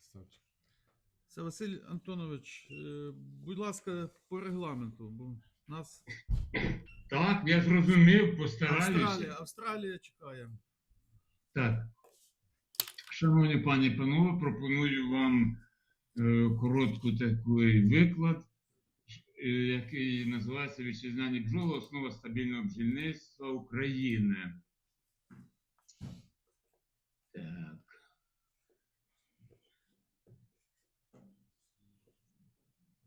Ставчик. Це Василь Антонович, е, будь ласка, по регламенту, бо нас Так, я зрозумів, постараюся. Австралія, Австралія чекає. Так. Шановні пані і панове, пропоную вам е, коротку такий виклад, е, який називається Вітчизняні бджоли, основа стабільного бджільництва України.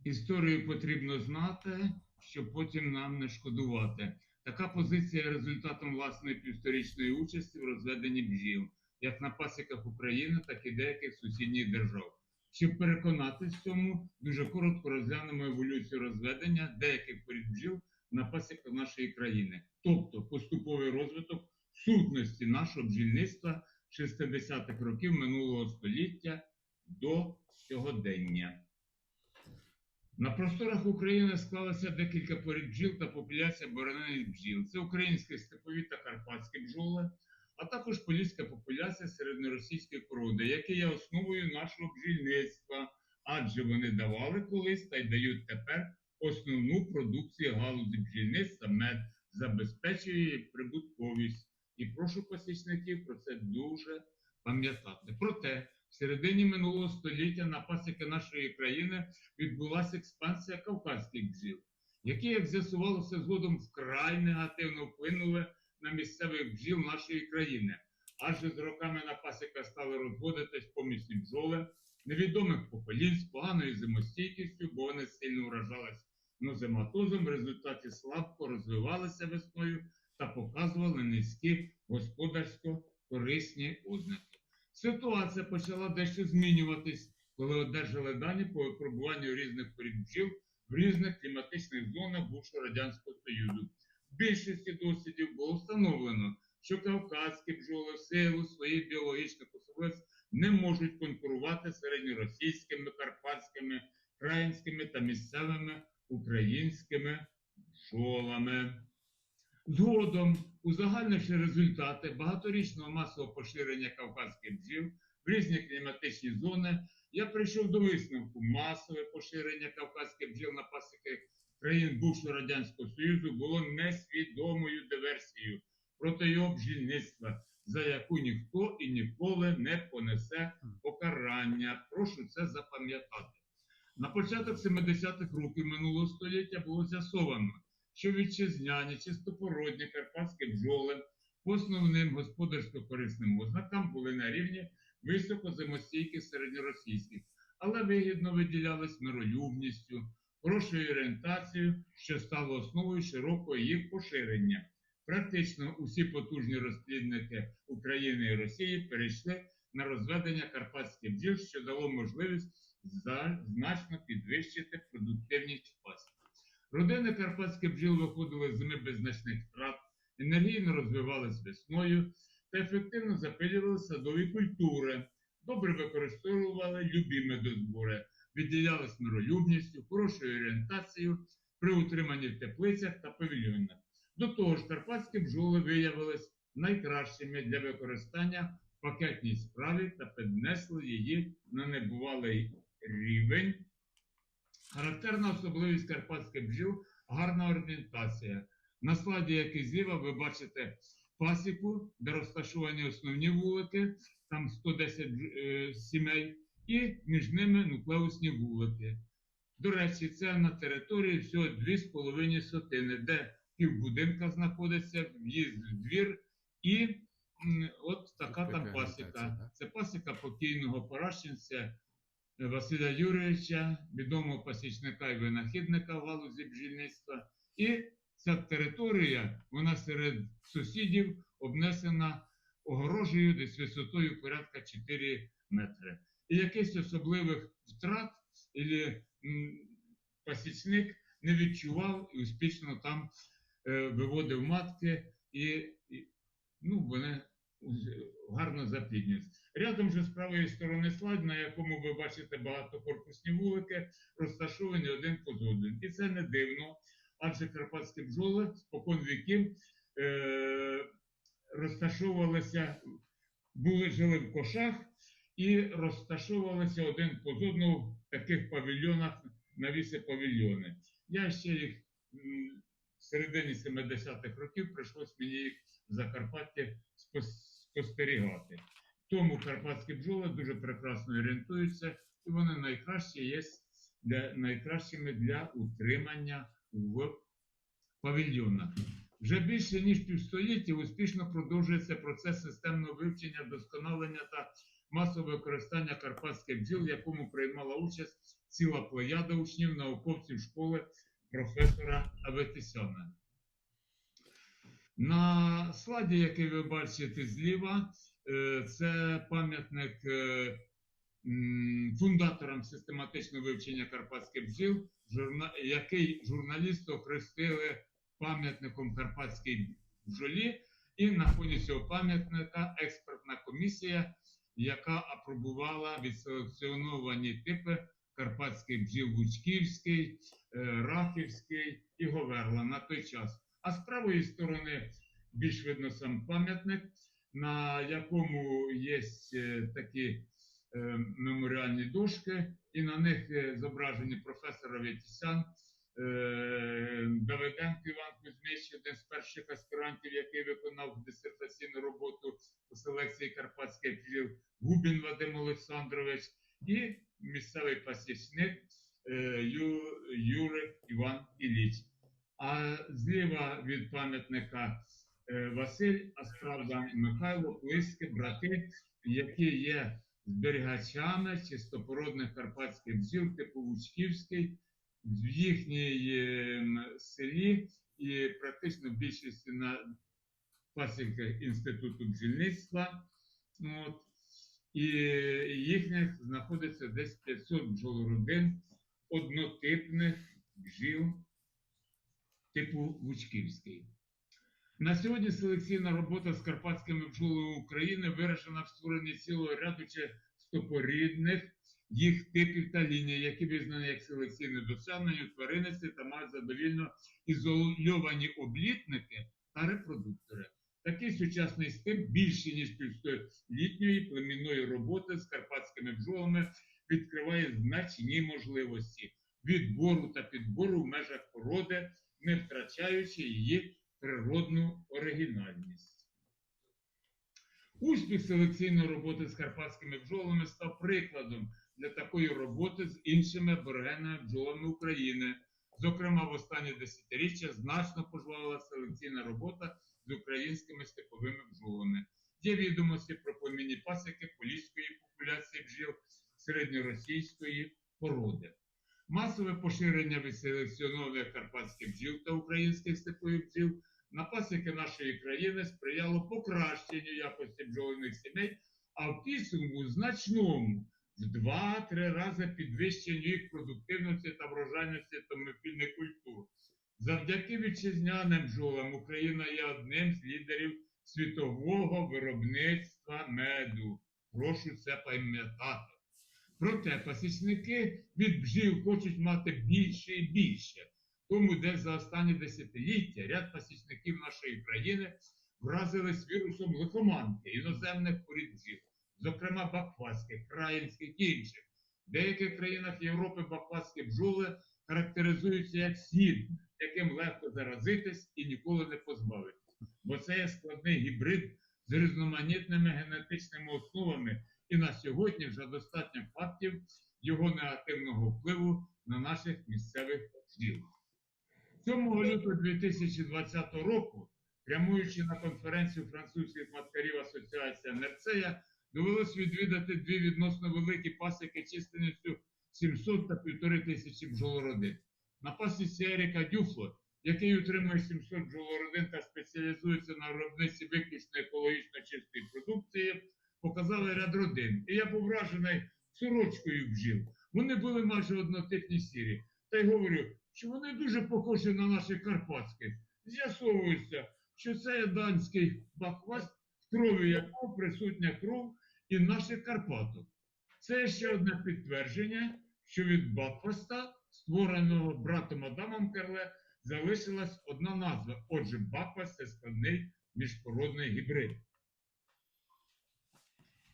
Історію потрібно знати, щоб потім нам не шкодувати. Така позиція є результатом власної півсторічної участі в розведенні бджіл, як на пасіках України, так і деяких сусідніх держав. Щоб переконатись в цьому, дуже коротко розглянемо еволюцію розведення деяких порід бджіл на пасіках нашої країни, тобто поступовий розвиток сутності нашого бджільництва 60-х років минулого століття до сьогодення. На просторах України склалося декілька порід бджіл та популяція боронених бджіл. Це українські степові та карпатські бджоли, а також поліська популяція середньоросійської породи, які є основою нашого бджільництва, адже вони давали колись та й дають тепер основну продукцію галузі бджільництва мед, забезпечує прибутковість. І прошу посічників про це дуже пам'ятати. Проте, в середині минулого століття на пасіки нашої країни відбулася експансія кавказьких бджіл, які, як з'ясувалося згодом, вкрай негативно вплинули на місцевих бджіл нашої країни. Адже з роками на пасіка стали розводитись помісні бджоли невідомих поколінь з поганою зимостійкістю, бо вони сильно вражались нозематозом, в результаті слабко розвивалися весною та показували низькі господарсько-корисні ознаки. Ситуація почала дещо змінюватись, коли одержали дані по випробуванню різних порід бджіл в різних кліматичних зонах бувшого Радянського Союзу. В більшості дослідів було встановлено, що кавказькі бджоли в силу своїх біологічних особливостей не можуть конкурувати з середньоросійськими, карпатськими, країнськими та місцевими українськими бджолами. Згодом, узагальнивши результати багаторічного масового поширення кавказьких бджіл в різні кліматичні зони, я прийшов до висновку масове поширення кавказьких бджіл на пасіки країн бувшого Радянського Союзу було несвідомою диверсією проти його бджільництва, за яку ніхто і ніколи не понесе покарання. Прошу це запам'ятати. На початок 70-х років минулого століття було з'ясовано, що вітчизняні чистопородні карпатські бджоли по основним господарсько-корисним ознакам були на рівні високозимостійких середньоросійських, але вигідно виділялись миролюбністю, хорошою орієнтацією, що стало основою широкого їх поширення. Практично усі потужні розплідники України і Росії перейшли на розведення карпатських бджіл, що дало можливість значно підвищити продуктивність пасіки. Родини карпатських бджіл виходили з зими без значних втрат, енергійно розвивались весною та ефективно запилювали садові культури, добре використовували любі медозбори, відділялись миролюбністю, хорошою орієнтацією при утриманні в теплицях та павільйонах. До того ж, карпатські бджоли виявились найкращими для використання в пакетній справі та піднесли її на небувалий рівень. Характерна особливість карпатських бджіл гарна орієнтація. На слайді, який зліва, ви бачите пасіку, де розташовані основні вулики, там 110 е, сімей, і між ними нуклеусні вулики. До речі, це на території всього 2,5 сотини, де півбудинка знаходиться, в'їзд в двір, і м, от така там пасіка. Це пасіка покійного Паращенця Василя Юрійовича, відомого пасічника і винахідника в галузі бджільництва. І ця територія, вона серед сусідів обнесена огорожею десь висотою порядка 4 метри. І якихось особливих втрат ілі, пасічник не відчував і успішно там е, виводив матки, і, і ну, вони гарно запліднюються. Рядом же з правої сторони слайд, на якому ви бачите багатокорпусні вулики, розташовані один поза один. І це не дивно, адже карпатські бджоли спокон віків е, розташовувалися, були жили в кошах і розташовувалися один поза одного в таких павільйонах, навіси павільйони. Я ще їх в середині 70-х років прийшлось мені їх в Закарпатті спостерігати. Тому карпатські бджоли дуже прекрасно орієнтуються, і вони найкращі є для, найкращими для утримання в павільйонах. Вже більше ніж півстоліття успішно продовжується процес системного вивчення, досконалення та масового використання карпатських бджіл, в якому приймала участь ціла плеяда учнів, науковців школи професора Аветисяна. На слайді, який ви бачите зліва, це пам'ятник е, фундаторам систематичного вивчення карпатських бджіл, який журналісти охрестили пам'ятником карпатській бджолі. І на фоні цього пам'ятника експертна комісія, яка апробувала відселекціоновані типи карпатських бджіл Гучківський, е, Рахівський і Говерла на той час. А з правої сторони більш видно сам пам'ятник, на якому є е, такі е, меморіальні дошки, і на них е, зображені професор Авітісян, е, Давиденко Іван Кузьмич, один з перших аспірантів, який виконав дисертаційну роботу по селекції карпатських бджіл, Губін Вадим Олександрович і місцевий пасічник Ю- Юрик Іван Ілліч. А зліва від пам'ятника Василь, а справа Михайло, близькі брати, які є зберігачами чистопородних карпатських бджіл типу Лучківський в їхній ем, селі і практично в більшості на пасіках інституту бджільництва. От, і їхніх знаходиться десь 500 бджолородин однотипних бджіл типу Лучківський. На сьогодні селекційна робота з карпатськими бджолами України вирішена в створенні цілого ряду стопорідних їх типів та ліній, які визнані як селекційне досягнення у та мають задовільно ізольовані облітники та репродуктори. Такий сучасний стип більше ніж півстолітньої племінної роботи з карпатськими бджолами відкриває значні можливості відбору та підбору в межах породи, не втрачаючи її природну оригінальність. Успіх селекційної роботи з карпатськими бджолами став прикладом для такої роботи з іншими аборигенними бджолами України. Зокрема, в останні десятиріччя значно пожвавила селекційна робота з українськими степовими бджолами. Є відомості про племінні пасіки поліської популяції бджіл середньоросійської породи. Масове поширення відселекціонованих карпатських бджіл та українських степових бджіл на пасіки нашої країни сприяло покращенню якості бджолиних сімей, а в підсумку значному в 2-3 рази підвищенню їх продуктивності та врожайності томофільних культур. Завдяки вітчизняним бджолам Україна є одним з лідерів світового виробництва меду. Прошу це пам'ятати. Проте пасічники від бджіл хочуть мати більше і більше. Тому десь за останні десятиліття ряд пасічників нашої країни вразились вірусом лихоманки іноземних порід зокрема бакфаських, країнських і інших. В деяких країнах Європи бакфаські бджоли характеризуються як слід, яким легко заразитись і ніколи не позбавитись. Бо це є складний гібрид з різноманітними генетичними основами, і на сьогодні вже достатньо фактів його негативного впливу на наших місцевих бджіл. 7 лютого 2020 року, прямуючи на конференцію французьких маткарів Асоціація Нерцея, довелось відвідати дві відносно великі пасіки численністю 700 та 1,5 тисячі бджолородин. На пасіці Еріка Дюфло, який утримує 700 бджолородин та спеціалізується на виробництві виключно екологічно чистої продукції, показали ряд родин. І я був сорочкою бджіл. Вони були майже однотипні сірі. Та й говорю, що вони дуже похожі на наших карпатських. З'ясовується, що це данський бакваст, в крові якого присутня кров і наших Карпаток. Це ще одне підтвердження, що від бакваста, створеного братом Адамом Керле, залишилась одна назва. Отже, бакваст це складний міжпородний гібрид.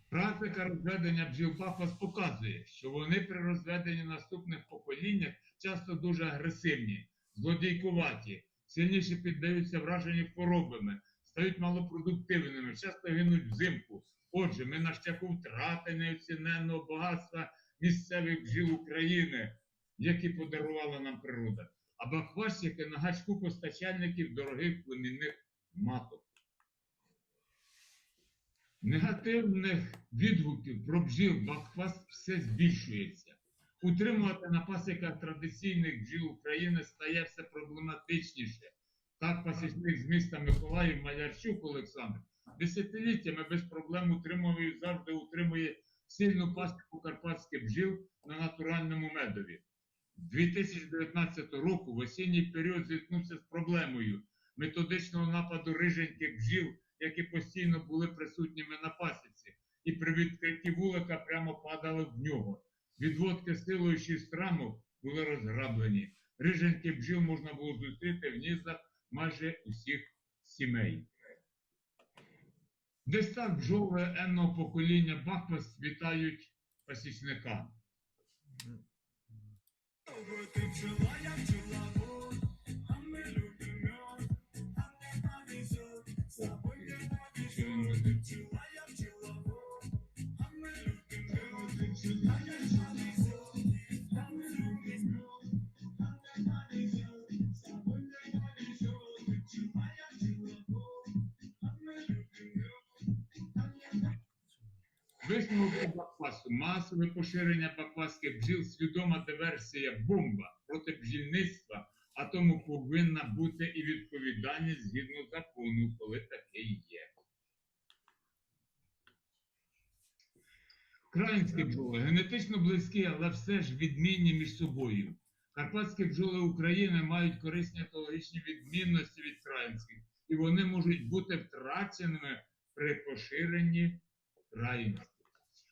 Практика розведення бджіл пафос показує, що вони при розведенні наступних поколіннях часто дуже агресивні, злодійкуваті, сильніше піддаються враженню хворобами, стають малопродуктивними, часто гинуть взимку. Отже, ми на шляху втрати неоціненного багатства місцевих бджіл України, які подарувала нам природа, а бахвастики на гачку постачальників дорогих племінних маток. Негативних відгуків про бджіл Бахваст все збільшується. Утримувати на пасіках традиційних бджіл України стає все проблематичніше. Так пасічник з міста Миколаїв Малярчук Олександр десятиліттями без проблем утримував і завжди утримує сильну пасіку карпатських бджіл на натуральному медові. 2019 року в осінній період зіткнувся з проблемою методичного нападу риженьких бджіл, які постійно були присутніми на пасіці, і при відкритті вулика прямо падали в нього. Відводки силою шість рамок були розграблені. Риженьких бджіл можна було зустріти в нізах майже усіх сімей. Десь так бджоли енного покоління Бахвас вітають пасічника. Висновок по баквасу. Масове поширення бакваських бджіл свідома диверсія бомба проти бджільництва, а тому повинна бути і відповідальність згідно закону, коли таке є. Українські бджоли генетично близькі, але все ж відмінні між собою. Карпатські бджоли України мають корисні екологічні відмінності від країнських, і вони можуть бути втраченими при поширенні країнських.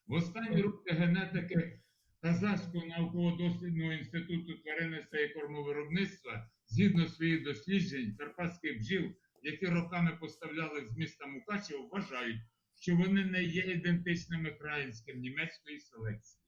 В останні роки генетики Казахського науково-дослідного інституту тваринництва і кормовиробництва, згідно своїх досліджень, карпатських бджіл, які роками поставляли з міста Мукачево, вважають, що вони не є ідентичними країнським німецької селекції.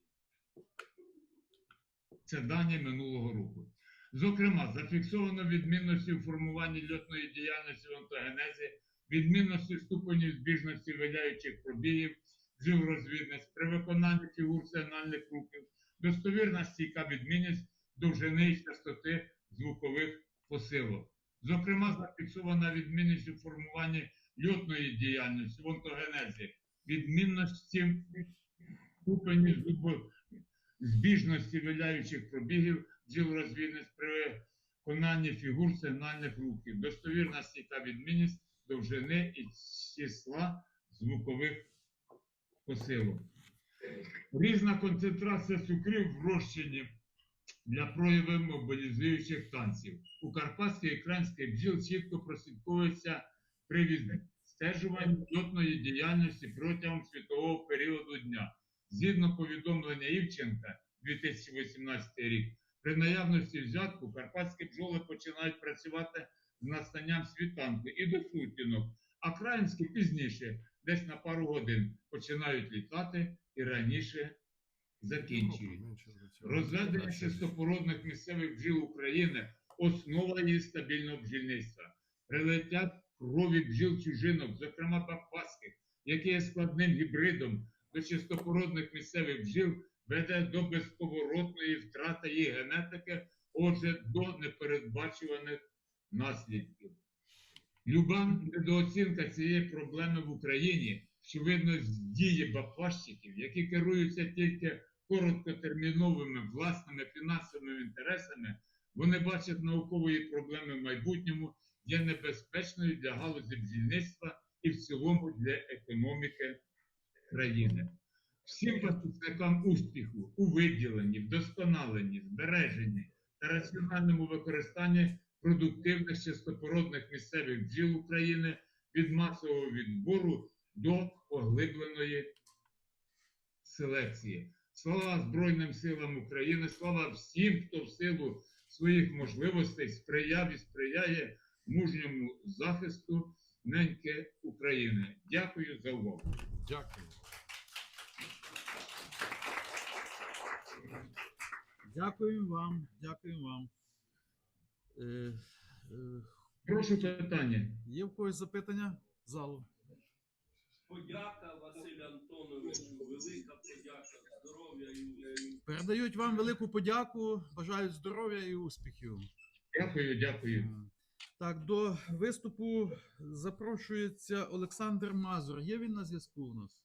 Це дані минулого року. Зокрема, зафіксовано відмінності у формуванні льотної діяльності в онтогенезі, відмінності ступенів збіжності виляючих пробігів, бджіл розвідниць при виконанні фігур сигнальних рухів, достовірна стійка відмінність довжини і частоти звукових посилок. Зокрема, зафіксована відмінність у формуванні льотної діяльності в онтогенезі, відмінності ступені збіжності виляючих пробігів бджіл розвідниць при виконанні фігур сигнальних рухів, достовірна стійка відмінність довжини і числа звукових посилок. Різна концентрація цукрів в розчині для проявів мобілізуючих танців. У карпатській і кранській бджіл чітко прослідковується при відстежуванні льотної діяльності протягом світового періоду дня. Згідно повідомлення Івченка 2018 рік, при наявності взятку карпатські бджоли починають працювати з настанням світанку і до сутінок, а країнські пізніше, десь на пару годин, починають літати і раніше закінчують. Розведення чистопородних місцевих бджіл України основа її стабільного бджільництва. Прилиття крові бджіл чужинок, зокрема бакваських, які є складним гібридом до чистопородних місцевих бджіл, веде до безповоротної втрати її генетики, отже, до непередбачуваних наслідків. Люба недооцінка цієї проблеми в Україні, що видно з дії бакващиків, які керуються тільки короткотерміновими власними фінансовими інтересами, вони бачать наукової проблеми в майбутньому є небезпечною для галузі бджільництва і в цілому для економіки країни. Всім пасічникам успіху у виділенні, вдосконаленні, збереженні та раціональному використанні продуктивних чистопородних місцевих бджіл України від масового відбору до поглибленої селекції. Слава Збройним силам України, слава всім, хто в силу своїх можливостей сприяв і сприяє мужньому захисту неньки України. Дякую за увагу. Дякую. Дякую вам, дякую вам. Е, е, Прошу питання. є в когось запитання? Залу. Подяка, Василь Антонович, велика подяка, здоров'я і Передають вам велику подяку, бажають здоров'я і успіхів. Дякую, дякую. Так, до виступу запрошується Олександр Мазур. Є він на зв'язку у нас?